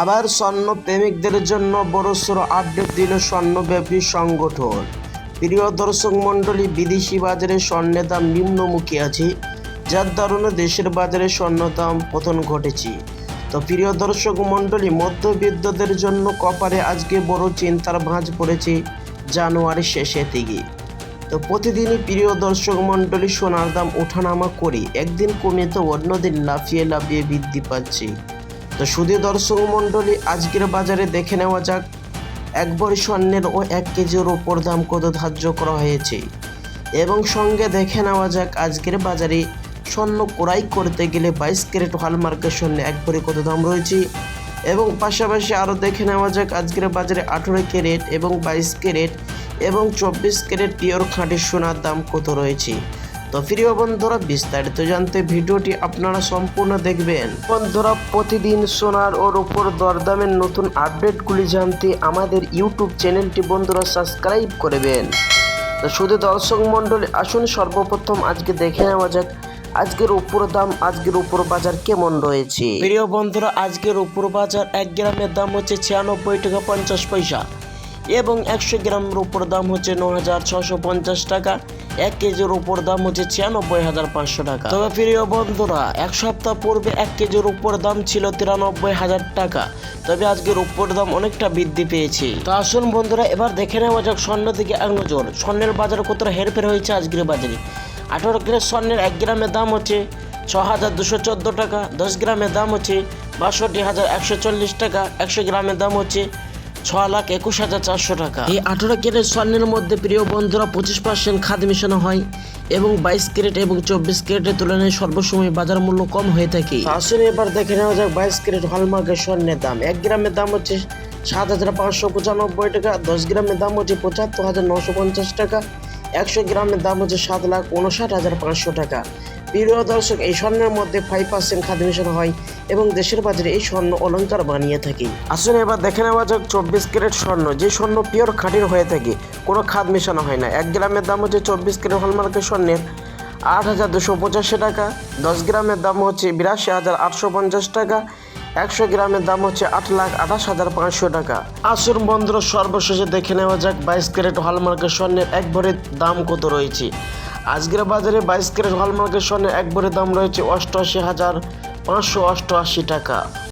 আবার স্বর্ণ প্রেমিকদের জন্য বড়সড় আপডেট দিল স্বর্ণব্যাপী সংগঠন। প্রিয় দর্শক মণ্ডলী, বিদেশি বাজারে স্বর্ণের দাম নিম্নমুখী আছে, যার কারণে দেশের বাজারে স্বর্ণ দাম পতন ঘটেছে। তো প্রিয় দর্শক মণ্ডলী, মধ্যবিত্তদের জন্য কপারে আজকে বড় চিন্তার ভাঁজ পড়েছে জানুয়ারির শেষে দিকে। তো প্রতিদিনই প্রিয় দর্শক মণ্ডলী, সোনার দাম ওঠানামা করে একদিন কমে তো অন্যদিন লাফিয়ে লাফিয়ে বৃদ্ধি পাচ্ছে। তো শুধু দর্শক মণ্ডলী, আজকের বাজারে দেখে নেওয়া যাক। এক ভরি স্বর্ণের ও এক কেজির ওপর দাম কত ধার্য করা হয়েছে। এবং সঙ্গে দেখে নেওয়া যাক আজকের বাজারে স্বর্ণ ক্রয় করতে গেলে বাইশ ক্যারেট হলমার্কের স্বর্ণে এক ভরি কত দাম রয়েছে। এবং পাশাপাশি আরও দেখে নেওয়া যাক আজকের বাজারে আঠেরো ক্যারেট এবং বাইশ ক্যারেট এবং চব্বিশ ক্যারেট পিওর খাঁটি সোনার দাম কত রয়েছে। তো প্রিয় বন্ধুরা, বিস্তারিত জানতে ভিডিওটি আপনারা সম্পূর্ণ দেখবেন। বন্ধুরা, প্রতিদিন সোনার ওর উপর দরদামের নতুন আপডেটগুলি জানতে আমাদের ইউটিউব চ্যানেলটি বন্ধুরা সাবস্ক্রাইব করবেন। তো শুধু দর্শক মণ্ডলী, আসুন সর্বপ্রথম আজকে দেখে নেওয়া যাক, আজকের উপর দাম, আজকের উপর বাজার কেমন রয়েছে। প্রিয় বন্ধুরা, আজকের উপর বাজার এক গ্রামের দাম হচ্ছে ছিয়ানব্বই টাকা পঞ্চাশ পয়সা। এবং একশো গ্রামের উপর দাম হচ্ছে ন হাজার ছশো পঞ্চাশ টাকা। এক কেজির উপর দাম হচ্ছে ছিয়ানব্বই হাজার পাঁচশো টাকা। তবে প্রিয় বন্ধুরা, এক সপ্তাহ পূর্বে এক কেজির উপর দাম ছিল তিরানব্বই হাজার টাকা। তবে আজকের উপর দাম অনেকটা বৃদ্ধি পেয়েছে। তো আসুন বন্ধুরা, এবার দেখে নেওয়া যাক স্বর্ণ থেকে নজর। স্বর্ণের বাজার কতটা হেরফের হয়েছে আজকের বাজারে? আঠারো গ্রাম স্বর্ণের এক গ্রামের দাম হচ্ছে ছ হাজার দুশো চোদ্দ টাকা। দশ গ্রামের দাম হচ্ছে বাষট্টি হাজার একশো চল্লিশ টাকা। একশো গ্রামের দাম হচ্ছে ছ লাখ একুশ হাজার চারশো টাকা। এই আঠারো ক্যারেট স্বর্ণের মধ্যে প্রিয় বন্ধুরা পঁচিশ পার্সেন্ট খাদ মেশানো হয় এবং বাইশ ক্যারেট এবং চব্বিশ ক্যারেটের তুলনায় সর্বসময় বাজার মূল্য কম হয়ে থাকে। আসলে এবার দেখে নেওয়া যাক বাইশ ক্যারেট হলমার্কের স্বর্ণের দাম। এক গ্রামের দাম হচ্ছে সাত হাজার পাঁচশো পঁচানব্বই টাকা, দশ গ্রামের দাম হচ্ছে পঁচাত্তর হাজার নশো পঞ্চাশ টাকা। একশো গ্রামের দাম হচ্ছে সাত লাখ উনষাট হাজার পাঁচশো টাকা। প্রিয় দর্শক, এই স্বর্ণের মধ্যে ফাইভ পার্সেন্ট খাদ্য মেশানো হয় এবং দেশের বাজারে এই স্বর্ণ অলংকার বানিয়ে থাকে। আসলে এবার দেখে নেওয়া যাক চব্বিশ ক্যারেট স্বর্ণ। যে স্বর্ণ পিওর খাঁটির হয়ে থাকে, কোনো খাদ মেশানো হয় না। এক গ্রামের দাম হচ্ছে চব্বিশ ক্যারেট হলমার্কের স্বর্ণের আট হাজার দুশো পঁচাশি টাকা। দশ গ্রামের দাম হচ্ছে বিরাশি হাজার আটশো পঞ্চাশ টাকা। একশো গ্রামের দাম হচ্ছে আট লাখ আঠাশ হাজার পাঁচশো টাকা। আসুন বন্ধুরা, সর্বশেষে দেখে নেওয়া যাক বাইশ ক্যারেট হলমার্কের স্বর্ণের এক ভরের দাম কত রয়েছে। আজকের বাজারে বাইশ ক্যারেট হলমার্কের স্বর্ণের এক ভরের দাম রয়েছে অষ্টআশি হাজার পাঁচশো অষ্টআশি টাকা।